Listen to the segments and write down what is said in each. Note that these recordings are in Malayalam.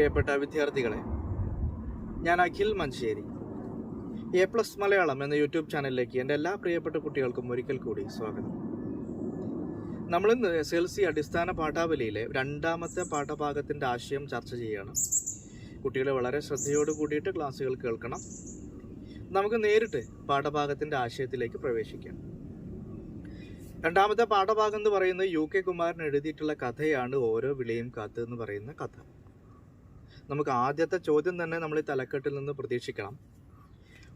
പ്രിയപ്പെട്ട വിദ്യാർത്ഥികളെ ഞാൻ അഖിൽ മഞ്ചേരി എ പ്ലസ് മലയാളം എന്ന യൂട്യൂബ് ചാനലിലേക്ക് എന്റെ എല്ലാ പ്രിയപ്പെട്ട കുട്ടികൾക്കും ഒരിക്കൽ കൂടി സ്വാഗതം. നമ്മളിന്ന് എസ് എൽ സി അടിസ്ഥാന പാഠാവലിയിലെ രണ്ടാമത്തെ പാഠഭാഗത്തിന്റെ ആശയം ചർച്ച ചെയ്യുകയാണ്. കുട്ടികൾ വളരെ ശ്രദ്ധയോട് കൂടിയിട്ട് ക്ലാസ്സുകൾ കേൾക്കണം. നമുക്ക് നേരിട്ട് പാഠഭാഗത്തിന്റെ ആശയത്തിലേക്ക് പ്രവേശിക്കാം. രണ്ടാമത്തെ പാഠഭാഗം എന്ന് പറയുന്നത് യു കെ കുമാരൻ എഴുതിയിട്ടുള്ള കഥയാണ് ഓരോ വിളിയും കാത്ത് എന്ന് പറയുന്ന കഥ. നമുക്ക് ആദ്യത്തെ ചോദ്യം തന്നെ നമ്മൾ ഈ തലക്കെട്ടിൽ നിന്ന് പ്രതീക്ഷിക്കണം.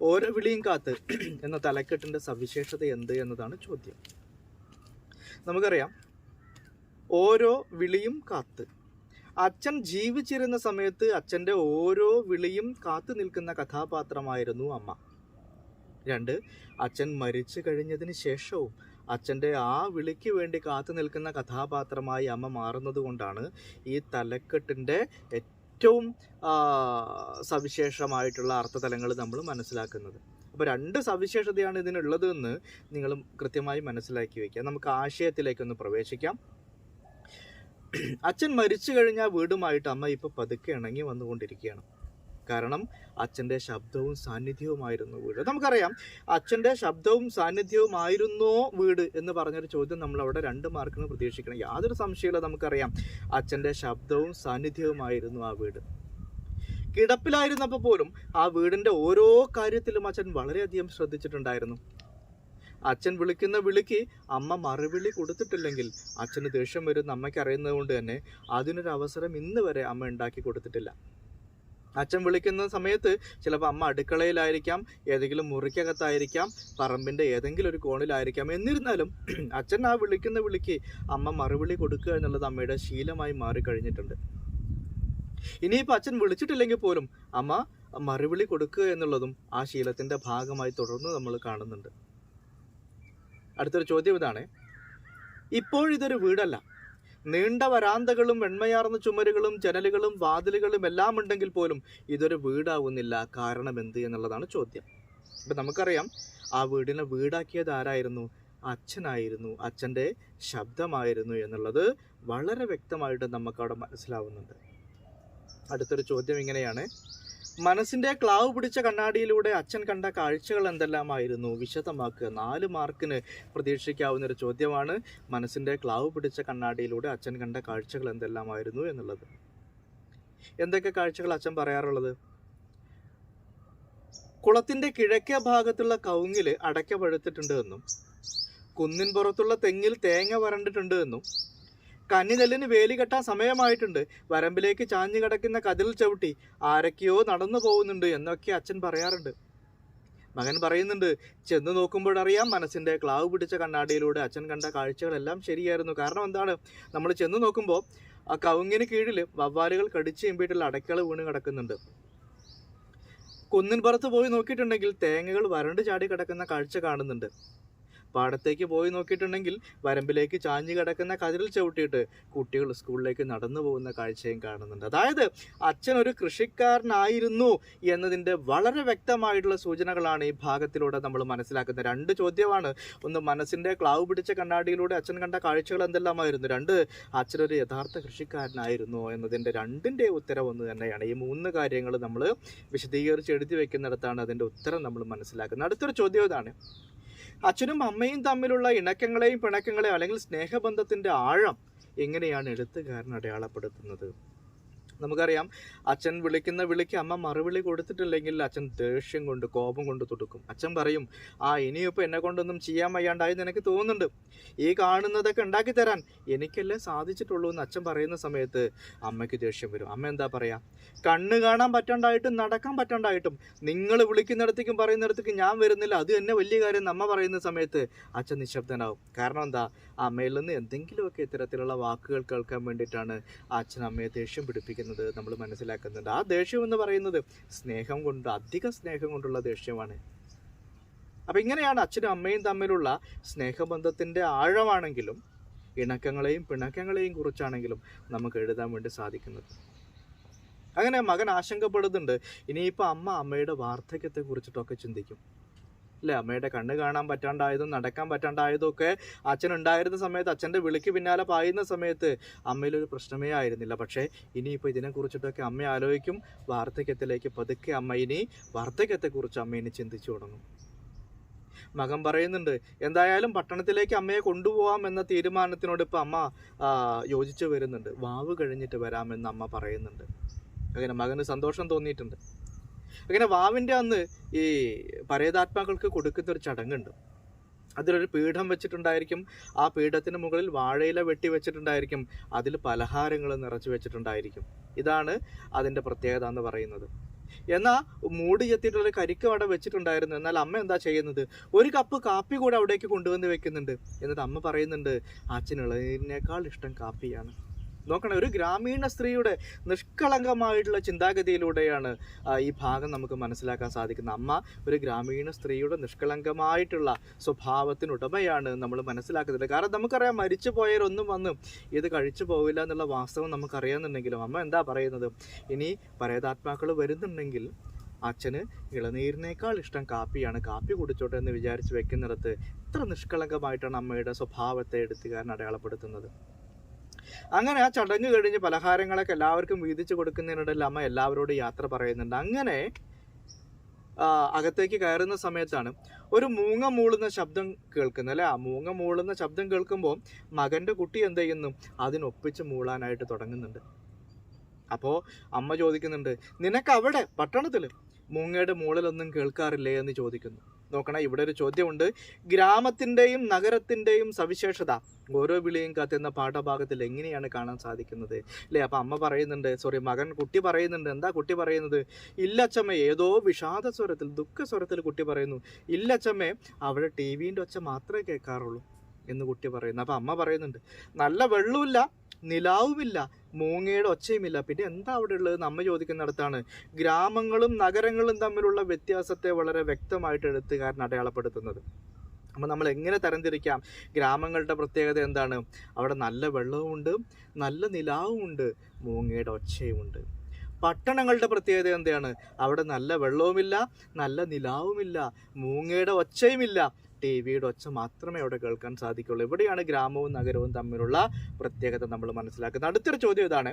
ഓരോ വിളിയും കാത്ത് എന്ന തലക്കെട്ടിന്റെ സവിശേഷത എന്ത് എന്നതാണ് ചോദ്യം. നമുക്കറിയാം ഓരോ വിളിയും കാത്ത്. അച്ഛൻ ജീവിച്ചിരുന്ന സമയത്ത് അച്ഛന്റെ ഓരോ വിളിയും കാത്തു നിൽക്കുന്ന കഥാപാത്രമായിരുന്നു അമ്മ. രണ്ട് അച്ഛൻ മരിച്ചു കഴിഞ്ഞതിന് ശേഷവും അച്ഛന്റെ ആ വിളിക്ക് വേണ്ടി കാത്തു നിൽക്കുന്ന കഥാപാത്രമായി അമ്മ മാറുന്നത് കൊണ്ടാണ് ഈ തലക്കെട്ടിന്റെ ഏറ്റവും സവിശേഷമായിട്ടുള്ള അർത്ഥതലങ്ങൾ നമ്മൾ മനസ്സിലാക്കുന്നത്. അപ്പോൾ രണ്ട് സവിശേഷതയാണ് ഇതിനുള്ളത് എന്ന് നിങ്ങൾ കൃത്യമായി മനസ്സിലാക്കി വയ്ക്കുക നമുക്ക് ആശയത്തിലേക്കൊന്ന് പ്രവേശിക്കാം. അച്ഛൻ മരിച്ചു കഴിഞ്ഞാൽ വീടുമായിട്ട് അമ്മ ഇപ്പോൾ പതുക്കെ ഇണങ്ങി വന്നുകൊണ്ടിരിക്കുകയാണ്. കാരണം അച്ഛന്റെ ശബ്ദവും സാന്നിധ്യവുമായിരുന്നു വീട്. നമുക്കറിയാം അച്ഛന്റെ ശബ്ദവും സാന്നിധ്യവുമായിരുന്നോ വീട് എന്ന് പറഞ്ഞൊരു ചോദ്യം നമ്മൾ അവിടെ രണ്ട് മാർക്കിന് പ്രതീക്ഷിക്കണം. യാതൊരു സംശയമില്ല നമുക്കറിയാം അച്ഛന്റെ ശബ്ദവും സാന്നിധ്യവുമായിരുന്നു ആ വീട്. കിടപ്പിലായിരുന്നപ്പോൾ പോലും ആ വീടിന്റെ ഓരോ കാര്യത്തിലും അച്ഛൻ വളരെയധികം ശ്രദ്ധിച്ചിട്ടുണ്ടായിരുന്നു. അച്ഛൻ വിളിക്കുന്ന വിളിക്ക് അമ്മ മറുവിളി കൊടുത്തിട്ടില്ലെങ്കിൽ അച്ഛന് ദേഷ്യം വരുന്ന അമ്മയ്ക്ക് അറിയുന്നത് കൊണ്ട് തന്നെ അതിനൊരു അവസരം ഇന്ന് വരെ അമ്മ ഉണ്ടാക്കി കൊടുത്തിട്ടില്ല. അച്ഛൻ വിളിക്കുന്ന സമയത്ത് ചിലപ്പോൾ അമ്മ അടുക്കളയിലായിരിക്കാം ഏതെങ്കിലും മുറിക്കകത്തായിരിക്കാം പറമ്പിന്റെ ഏതെങ്കിലും ഒരു കോണിലായിരിക്കാം. എന്നിരുന്നാലും അച്ഛൻ ആ വിളിക്കുന്ന വിളിക്ക് അമ്മ മറുപടി കൊടുക്കുക എന്നുള്ളത് അമ്മയുടെ ശീലമായി മാറിക്കഴിഞ്ഞിട്ടുണ്ട്. ഇനിയിപ്പോൾ അച്ഛൻ വിളിച്ചിട്ടില്ലെങ്കിൽ പോലും അമ്മ മറുവിളി കൊടുക്കുക എന്നുള്ളതും ആ ശീലത്തിന്റെ ഭാഗമായി തുടർന്ന് നമ്മൾ കാണുന്നുണ്ട്. അടുത്തൊരു ചോദ്യം ഇതാണ്. ഇപ്പോഴിതൊരു വീടല്ല. നീണ്ട വരാന്തകളും വെണ്മയാർന്ന ചുമരുകളും ജനലുകളും വാതിലുകളും എല്ലാം ഉണ്ടെങ്കിൽ പോലും ഇതൊരു വീടാവുന്നില്ല. കാരണം എന്ത് എന്നുള്ളതാണ് ചോദ്യം. ഇപ്പം നമുക്കറിയാം ആ വീടിനെ വീടാക്കിയത് ആരായിരുന്നു? അച്ഛനായിരുന്നു. അച്ഛന്റെ ശബ്ദമായിരുന്നു എന്നുള്ളത് വളരെ വ്യക്തമായിട്ട് നമുക്കവിടെ മനസ്സിലാവുന്നുണ്ട്. അടുത്തൊരു ചോദ്യം ഇങ്ങനെയാണ്. മനസ്സിന്റെ ക്ലാവ് പിടിച്ച കണ്ണാടിയിലൂടെ അച്ഛൻ കണ്ട കാഴ്ചകൾ എന്തെല്ലാമായിരുന്നു? വിശദമാക്കുക. നാല് മാർക്കിന് പ്രതീക്ഷിക്കാവുന്ന ഒരു ചോദ്യമാണ് മനസ്സിന്റെ ക്ലാവ് പിടിച്ച കണ്ണാടിയിലൂടെ അച്ഛൻ കണ്ട കാഴ്ചകൾ എന്തെല്ലാമായിരുന്നു എന്നുള്ളത്. എന്തൊക്കെ കാഴ്ചകൾ അച്ഛൻ പറയാറുള്ളത്? കുളത്തിന്റെ കിഴക്കേ ഭാഗത്തുള്ള കവുങ്ങിൽ അടയ്ക്ക പഴുത്തിട്ടുണ്ട് എന്നും കുന്നിൻ പുറത്തുള്ള തെങ്ങിൽ തേങ്ങ വരണ്ടിട്ടുണ്ട് എന്നും കന്നിനെല്ലിന് വേലി കെട്ടാൻ സമയമായിട്ടുണ്ട്. വരമ്പിലേക്ക് ചാഞ്ഞു കിടക്കുന്ന കതിൽ ചവിട്ടി ആരൊക്കെയോ നടന്നു പോകുന്നുണ്ട് എന്നൊക്കെ അച്ഛൻ പറയാറുണ്ട്. മകൻ പറയുന്നുണ്ട് ചെന്ന് നോക്കുമ്പോഴറിയാം മനസ്സിന്റെ ക്ലാവ് പിടിച്ച കണ്ണാടിയിലൂടെ അച്ഛൻ കണ്ട കാഴ്ചകളെല്ലാം ശരിയായിരുന്നു. കാരണം എന്താണ്? നമ്മൾ ചെന്ന് നോക്കുമ്പോൾ ആ കവുങ്ങിന് കീഴിൽ വവ്വാലുകൾ കടിച്ചു എമ്പിയിട്ടുള്ള അടയ്ക്കള വീണ് കിടക്കുന്നുണ്ട്. കുന്നിൻ പുറത്ത് പോയി നോക്കിയിട്ടുണ്ടെങ്കിൽ തേങ്ങകൾ വരണ്ട് ചാടി കിടക്കുന്ന കാഴ്ച കാണുന്നുണ്ട്. പാടത്തേക്ക് പോയി നോക്കിയിട്ടുണ്ടെങ്കിൽ വരമ്പിലേക്ക് ചാഞ്ഞു കിടക്കുന്ന കതിരിൽ ചവിട്ടിയിട്ട് കുട്ടികൾ സ്കൂളിലേക്ക് നടന്നു പോകുന്ന കാഴ്ചയും കാണുന്നുണ്ട്. അതായത് അച്ഛൻ ഒരു കൃഷിക്കാരനായിരുന്നു എന്നതിന്റെ വളരെ വ്യക്തമായിട്ടുള്ള സൂചനകളാണ് ഈ ഭാഗത്തിലൂടെ നമ്മൾ മനസ്സിലാക്കുന്നത് രണ്ട് ചോദ്യമാണ്. ഒന്ന് മനസ്സിന്റെ ക്ലാവ് പിടിച്ച കണ്ണാടിയിലൂടെ അച്ഛൻ കണ്ട കാഴ്ചകൾ എന്തെല്ലാമായിരുന്നു? രണ്ട് അച്ഛനൊരു യഥാർത്ഥ കൃഷിക്കാരനായിരുന്നു എന്നതിന്റെ രണ്ടിന്റെ ഉത്തരം ഒന്ന് തന്നെയാണ്. ഈ മൂന്ന് കാര്യങ്ങൾ നമ്മൾ വിശദീകരിച്ച് എഴുതി വെക്കുന്നിടത്താണ് അതിന്റെ ഉത്തരം നമ്മൾ മനസ്സിലാക്കുന്നത്. അടുത്തൊരു ചോദ്യം ഇതാണ്. അച്ഛനും അമ്മയും തമ്മിലുള്ള ഇണക്കങ്ങളെയും പിണക്കങ്ങളെയും അല്ലെങ്കിൽ സ്നേഹബന്ധത്തിന്റെ ആഴം എങ്ങനെയാണ് എഴുത്തുകാരൻ അടയാളപ്പെടുത്തുന്നത്? നമുക്കറിയാം അച്ഛൻ വിളിക്കുന്ന വിളിക്ക് അമ്മ മറുവിളി കൊടുത്തിട്ടില്ലെങ്കിൽ അച്ഛൻ ദേഷ്യം കൊണ്ട് കോപം കൊണ്ട് തുടുക്കും. അച്ഛൻ പറയും ആ ഇനിയിപ്പോൾ എന്നെ കൊണ്ടൊന്നും ചെയ്യാൻ വയ്യാണ്ടായി നിനക്ക് തോന്നുന്നുണ്ട്. ഈ കാണുന്നതൊക്കെ ഉണ്ടാക്കി തരാൻ എനിക്കല്ലേ സാധിച്ചിട്ടുള്ളൂ എന്ന് അച്ഛൻ പറയുന്ന സമയത്ത് അമ്മയ്ക്ക് ദേഷ്യം വരും. അമ്മ എന്താ പറയാ കണ്ണ് കാണാൻ പറ്റണ്ടായിട്ടും നടക്കാൻ പറ്റണ്ടായിട്ടും നിങ്ങൾ വിളിക്കുന്നിടത്തേക്കും പറയുന്നിടത്തേക്കും ഞാൻ വരുന്നില്ല. അത് തന്നെ വലിയ കാര്യം അമ്മ പറയുന്ന സമയത്ത് അച്ഛൻ നിശബ്ദനാവും. കാരണം എന്താ അമ്മയിൽ നിന്ന് എന്തെങ്കിലുമൊക്കെ ഇത്തരത്തിലുള്ള വാക്കുകൾ കേൾക്കാൻ വേണ്ടിയിട്ടാണ് അച്ഛൻ അമ്മയെ ദേഷ്യം പിടിപ്പിക്കുന്നത്. നമ്മൾ മനസ്സിലാക്കുന്നുണ്ട് ആ ദേഷ്യം എന്ന് പറയുന്നത് സ്നേഹം കൊണ്ട് അധിക സ്നേഹം കൊണ്ടുള്ള ദേഷ്യമാണ്. അപ്പം ഇങ്ങനെയാണ് അച്ഛനും അമ്മയും തമ്മിലുള്ള സ്നേഹബന്ധത്തിന്റെ ആഴമാണെങ്കിലും ഇണക്കങ്ങളെയും പിണക്കങ്ങളെയും കുറിച്ചാണെങ്കിലും നമുക്ക് എഴുതാൻ വേണ്ടി സാധിക്കുന്നത്. അങ്ങനെ മകൻ ആശങ്കപ്പെടുന്നുണ്ട്. ഇനിയിപ്പോൾ അമ്മ അമ്മയുടെ വാർദ്ധക്യത്തെ കുറിച്ചിട്ടൊക്കെ ചിന്തിക്കും. അല്ലേ? അമ്മയുടെ കണ്ണ് കാണാൻ പറ്റാണ്ടായതും നടക്കാൻ പറ്റാണ്ടായതും ഒക്കെ അച്ഛൻ ഉണ്ടായിരുന്ന സമയത്ത് അച്ഛന്റെ വിളിക്ക് പിന്നാലെ പായുന്ന സമയത്ത് അമ്മയിലൊരു പ്രശ്നമേ ആയിരുന്നില്ല. പക്ഷേ ഇനിയിപ്പോൾ ഇതിനെക്കുറിച്ചിട്ടൊക്കെ അമ്മ ആലോചിക്കും. വാർദ്ധക്യത്തിലേക്ക് പതുക്കെ അമ്മ ഇനി വാർദ്ധക്യത്തെക്കുറിച്ച് അമ്മ ഇനി ചിന്തിച്ചു തുടങ്ങും. മകൻ പറയുന്നുണ്ട് എന്തായാലും പട്ടണത്തിലേക്ക് അമ്മയെ കൊണ്ടുപോകാം എന്ന തീരുമാനത്തിനോട് ഇപ്പം അമ്മ യോജിച്ചു വരുന്നുണ്ട്. വാവ് കഴിഞ്ഞിട്ട് വരാമെന്ന് അമ്മ പറയുന്നുണ്ട്. അങ്ങനെ മകന് സന്തോഷം തോന്നിയിട്ടുണ്ട്. അങ്ങനെ വാവിന്റെ അന്ന് ഈ പരേതാത്മാക്കൾക്ക് കൊടുക്കുന്ന ഒരു ചടങ്ങുണ്ട്. അതിലൊരു പീഠം വെച്ചിട്ടുണ്ടായിരിക്കും. ആ പീഠത്തിന് മുകളിൽ വാഴയില വെട്ടി വെച്ചിട്ടുണ്ടായിരിക്കും. അതിൽ പലഹാരങ്ങൾ നിറച്ചു വെച്ചിട്ടുണ്ടായിരിക്കും. ഇതാണ് അതിന്റെ പ്രത്യേകത എന്ന് പറയുന്നത്. എന്നാൽ മൂടി ചെത്തിയിട്ടുള്ള കരിക്ക് അവിടെ വെച്ചിട്ടുണ്ടായിരുന്നു. എന്നാൽ അമ്മ എന്താ ചെയ്യുന്നത്? ഒരു കപ്പ് കാപ്പി കൂടെ അവിടേക്ക് കൊണ്ടുവന്ന് വെക്കുന്നുണ്ട്. എന്നിട്ട് അമ്മ പറയുന്നുണ്ട് അച്ഛനുള്ളതിനേക്കാൾ ഇഷ്ടം കാപ്പിയാണ്. നോക്കണേ ഒരു ഗ്രാമീണ സ്ത്രീയുടെ നിഷ്കളങ്കമായിട്ടുള്ള ചിന്താഗതിയിലൂടെയാണ് ഈ ഭാഗം നമുക്ക് മനസ്സിലാക്കാൻ സാധിക്കുന്നത്. അമ്മ ഒരു ഗ്രാമീണ സ്ത്രീയുടെ നിഷ്കളങ്കമായിട്ടുള്ള സ്വഭാവത്തിനുടമയാണ് നമ്മൾ മനസ്സിലാക്കുന്നത് കാരണം നമുക്കറിയാം മരിച്ചു പോയവരൊന്നും വന്ന് ഇത് കഴിച്ചു പോവില്ല എന്നുള്ള വാസ്തവം നമുക്കറിയാമെന്നുണ്ടെങ്കിലും അമ്മ എന്താ പറയുന്നത്? ഇനി പരേതാത്മാക്കൾ വരുന്നുണ്ടെങ്കിൽ അച്ഛന് ഇളനീരിനേക്കാൾ ഇഷ്ടം കാപ്പിയാണ്. കാപ്പി കുടിച്ചോട്ടെ എന്ന് വിചാരിച്ച് വെക്കുന്നിടത്ത് ഇത്ര നിഷ്കളങ്കമായിട്ടാണ് അമ്മയുടെ സ്വഭാവത്തെ എടുത്തുകാരൻ അടയാളപ്പെടുത്തുന്നത്. അങ്ങനെ ആ ചടങ്ങ് കഴിഞ്ഞ് പലഹാരങ്ങളൊക്കെ എല്ലാവർക്കും വീതിച്ചു കൊടുക്കുന്നതിനിടയിൽ അമ്മ എല്ലാവരോടും യാത്ര പറയുന്നുണ്ട്. അങ്ങനെ അകത്തേക്ക് കയറുന്ന സമയത്താണ് ഒരു മൂങ്ങ മൂളുന്ന ശബ്ദം കേൾക്കുന്നത് അല്ലെ? ആ മൂങ്ങ മൂളുന്ന ശബ്ദം കേൾക്കുമ്പോൾ മകന്റെ കുട്ടി എന്ത് ചെയ്യുന്നു? അതിനൊപ്പിച്ച് മൂളാനായിട്ട് തുടങ്ങുന്നുണ്ട്. അപ്പോൾ അമ്മ ചോദിക്കുന്നുണ്ട് നിനക്ക് അവിടെ പട്ടണത്തിൽ മൂങ്ങയുടെ മൂളിലൊന്നും കേൾക്കാറില്ലേ? എന്ന് ചോദിക്കുന്നു. നോക്കണേ ഇവിടെ ഒരു ചോദ്യമുണ്ട്. ഗ്രാമത്തിന്റെയും നഗരത്തിന്റെയും സവിശേഷത. ഓരോ വിളിയും കത്തുന്ന പാഠഭാഗത്തിൽ എങ്ങനെയാണ് കാണാൻ സാധിക്കുന്നത്? അല്ലേ? അപ്പം അമ്മ പറയുന്നുണ്ട് സോറി മകൻ കുട്ടി പറയുന്നുണ്ട്. എന്താ കുട്ടി പറയുന്നത്? ഇല്ലച്ചമ്മ ഏതോ വിഷാദ സ്വരത്തിൽ ദുഃഖ സ്വരത്തിൽ കുട്ടി പറയുന്നു. ഇല്ലച്ചമ്മേ അവിടെ ടി വിന്റെ ഒച്ച മാത്രമേ കേൾക്കാറുള്ളൂ എന്ന് കുട്ടി പറയുന്നു. അപ്പം അമ്മ പറയുന്നുണ്ട് നല്ല വെള്ളമില്ല നിലാവുമില്ല മൂങ്ങയുടെ ഒച്ചയുമില്ല. പിന്നെ എന്താ അവിടെ ഉള്ളത്? അമ്മ ചോദിക്കുന്നിടത്താണ്. ഗ്രാമങ്ങളും നഗരങ്ങളും തമ്മിലുള്ള വ്യത്യാസത്തെ വളരെ വ്യക്തമായിട്ട് എഴുത്തുകാരൻ അടയാളപ്പെടുത്തുന്നത്. അപ്പോൾ നമ്മൾ എങ്ങനെ തരംതിരിക്കാം? ഗ്രാമങ്ങളുടെ പ്രത്യേകത എന്താണ്? അവിടെ നല്ല വെള്ളവുമുണ്ട് നല്ല നിലാവുമുണ്ട് മൂങ്ങയുടെ ഒച്ചയുമുണ്ട് പട്ടണങ്ങളുടെ പ്രത്യേകത എന്താണ്? അവിടെ നല്ല വെള്ളവുമില്ല നല്ല നിലാവുമില്ല മൂങ്ങയുടെ ഒച്ചയുമില്ല ടി വിയുടെ ഒച്ച മാത്രമേ അവിടെ കേൾക്കാൻ സാധിക്കുള്ളൂ. ഇവിടെയാണ് ഗ്രാമവും നഗരവും തമ്മിലുള്ള പ്രത്യേകത നമ്മൾ മനസ്സിലാക്കുന്നത്. അടുത്തൊരു ചോദ്യം ഇതാണ്.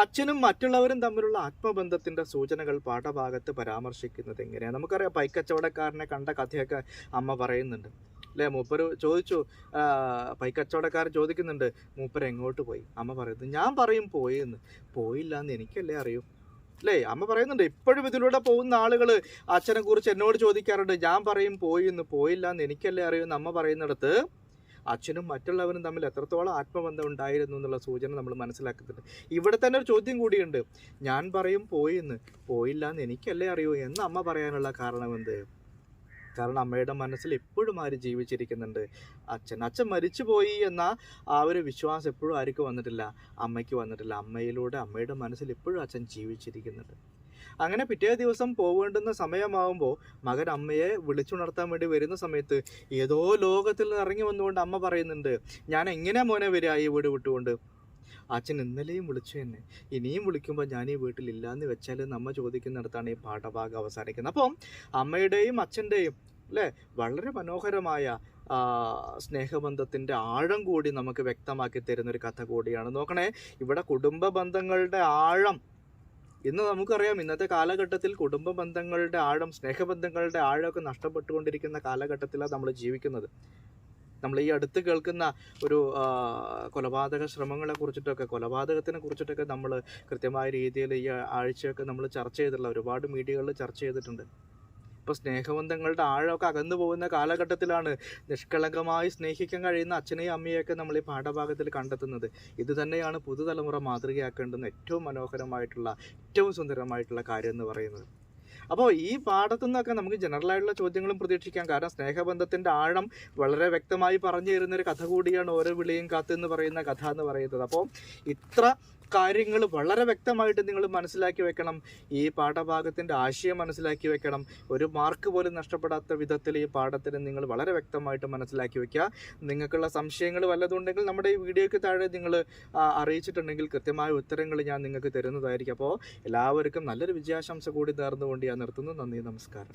അച്ഛനും മറ്റുള്ളവരും തമ്മിലുള്ള ആത്മബന്ധത്തിന്റെ സൂചനകൾ പാഠഭാഗത്ത് പരാമർശിക്കുന്നത് എങ്ങനെയാണ് നമുക്കറിയാം പൈക്കച്ചവടക്കാരനെ കണ്ട കഥയൊക്കെ അമ്മ പറയുന്നുണ്ട്. അല്ലേ? മൂപ്പര് ചോദിച്ചു പൈക്കച്ചവടക്കാരൻ ചോദിക്കുന്നുണ്ട് മൂപ്പര് എങ്ങോട്ട് പോയി? അമ്മ പറയുന്നു ഞാൻ പറയും പോയി എന്ന് പോയില്ല എന്ന് എനിക്കല്ലേ അറിയൂ? അല്ലേ? അമ്മ പറയുന്നുണ്ട് ഇപ്പോഴും ഇതിലൂടെ പോകുന്ന ആളുകൾ അച്ഛനെ കുറിച്ച് എന്നോട് ചോദിക്കാറുണ്ട്. ഞാൻ പറയും പോയി എന്ന് പോയില്ല എന്ന് എനിക്കല്ലേ അറിയുമെന്ന് അമ്മ പറയുന്നിടത്ത് അച്ഛനും മറ്റുള്ളവരും തമ്മിൽ എത്രത്തോളം ആത്മബന്ധം ഉണ്ടായിരുന്നു എന്നുള്ള സൂചന നമ്മൾ മനസ്സിലാക്കുന്നുണ്ട്. ഇവിടെ തന്നെ ഒരു ചോദ്യം കൂടിയുണ്ട്. ഞാൻ പറയും പോയി എന്ന് പോയില്ല എന്ന് എനിക്കല്ലേ അറിയൂ? എന്ന് അമ്മ പറയാനുള്ള കാരണം എന്ത്? കാരണം അമ്മയുടെ മനസ്സിൽ എപ്പോഴും ആര് ജീവിച്ചിരിക്കുന്നുണ്ട്? അച്ഛൻ അച്ഛൻ മരിച്ചുപോയി എന്ന ആ ഒരു വിശ്വാസം എപ്പോഴും ആർക്ക് വന്നിട്ടില്ല? അമ്മയ്ക്ക് വന്നിട്ടില്ല. അമ്മയിലൂടെ അമ്മയുടെ മനസ്സിൽ എപ്പോഴും അച്ഛൻ ജീവിച്ചിരിക്കുന്നുണ്ട്. അങ്ങനെ പിറ്റേ ദിവസം പോകേണ്ടുന്ന സമയമാകുമ്പോൾ മകൻ അമ്മയെ വിളിച്ചുണർത്താൻ വേണ്ടി വരുന്ന സമയത്ത് ഏതോ ലോകത്തിൽ ഇറങ്ങി വന്നുകൊണ്ട് അമ്മ പറയുന്നുണ്ട് ഞാൻ എങ്ങനെ മോനെ വരിക ഈ വീട് വിട്ടുകൊണ്ട്? അച്ഛൻ ഇന്നലെയും വിളിച്ചു എന്നെ. ഇനിയും വിളിക്കുമ്പോൾ ഞാൻ ഈ വീട്ടിലില്ല എന്ന് വെച്ചാൽ നമ്മ ചോദിക്കുന്നിടത്താണ് ഈ പാഠഭാഗം അവസാനിക്കുന്നത്. അപ്പം അമ്മയുടെയും അച്ഛന്റെയും അല്ലേ? വളരെ മനോഹരമായ സ്നേഹബന്ധത്തിന്റെ ആഴം കൂടി നമുക്ക് വ്യക്തമാക്കി തരുന്നൊരു കഥ കൂടിയാണ്. നോക്കണേ ഇവിടെ കുടുംബ ബന്ധങ്ങളുടെ ആഴം. ഇന്ന് നമുക്കറിയാം ഇന്നത്തെ കാലഘട്ടത്തിൽ കുടുംബ ബന്ധങ്ങളുടെ ആഴം സ്നേഹബന്ധങ്ങളുടെ ആഴമൊക്കെ നഷ്ടപ്പെട്ടുകൊണ്ടിരിക്കുന്ന കാലഘട്ടത്തിലാണ് നമ്മൾ ജീവിക്കുന്നത്. നമ്മൾ ഈ അടുത്ത് കേൾക്കുന്ന ഒരു കൊലപാതക ശ്രമങ്ങളെ കുറിച്ചിട്ടൊക്കെ കൊലപാതകത്തിനെ കുറിച്ചിട്ടൊക്കെ നമ്മൾ കൃത്യമായ രീതിയിൽ ഈ ആഴ്ചയൊക്കെ നമ്മൾ ചർച്ച ചെയ്തിട്ടുള്ള ഒരുപാട് മീഡിയകളിൽ ചർച്ച ചെയ്തിട്ടുണ്ട്. ഇപ്പോൾ സ്നേഹബന്ധങ്ങളുടെ ആഴമൊക്കെ അകന്നു പോകുന്ന കാലഘട്ടത്തിലാണ് നിഷ്കളങ്കമായി സ്നേഹിക്കാൻ കഴിയുന്ന അച്ഛനെയും അമ്മയെയൊക്കെ നമ്മൾ ഈ പാഠഭാഗത്തിൽ കണ്ടെത്തുന്നത്. ഇത് തന്നെയാണ് പുതുതലമുറ മാതൃകയാക്കേണ്ടുന്ന ഏറ്റവും മനോഹരമായിട്ടുള്ള ഏറ്റവും സുന്ദരമായിട്ടുള്ള കാര്യം എന്ന് പറയുന്നത്. അപ്പോൾ ഈ പാഠത്തു നിന്നൊക്കെ നമുക്ക് ജനറൽ ആയിട്ടുള്ള ചോദ്യങ്ങളും പ്രതീക്ഷിക്കാം. കാരണം സ്നേഹബന്ധത്തിന്റെ ആഴം വളരെ വ്യക്തമായി പറഞ്ഞു തരുന്ന ഒരു കഥ കൂടിയാണ് ഓരോ വിളിയും കാത്തു എന്ന് പറയുന്ന കഥ എന്ന് പറയുന്നത്. അപ്പോൾ ഇത്ര കാര്യങ്ങൾ വളരെ വ്യക്തമായിട്ട് നിങ്ങൾ മനസ്സിലാക്കി വെക്കണം. ഈ പാഠഭാഗത്തിന്റെ ആശയം മനസ്സിലാക്കി വെക്കണം. ഒരു മാർക്ക് പോലും നഷ്ടപ്പെടാത്ത വിധത്തിൽ ഈ പാഠത്തിന് നിങ്ങൾ വളരെ വ്യക്തമായിട്ട് മനസ്സിലാക്കി വെക്കുക. നിങ്ങൾക്കുള്ള സംശയങ്ങൾ വല്ലതുണ്ടെങ്കിൽ നമ്മുടെ ഈ വീഡിയോയ്ക്ക് താഴെ നിങ്ങൾ അറിയിച്ചിട്ടുണ്ടെങ്കിൽ കൃത്യമായ ഉത്തരങ്ങൾ ഞാൻ നിങ്ങൾക്ക് തരുന്നതായിരിക്കും. അപ്പോൾ എല്ലാവർക്കും നല്ലൊരു വിജയാശംസ കൂടി നേർന്നുകൊണ്ട് ഞാൻ നിർത്തുന്നു. നന്ദി നമസ്കാരം.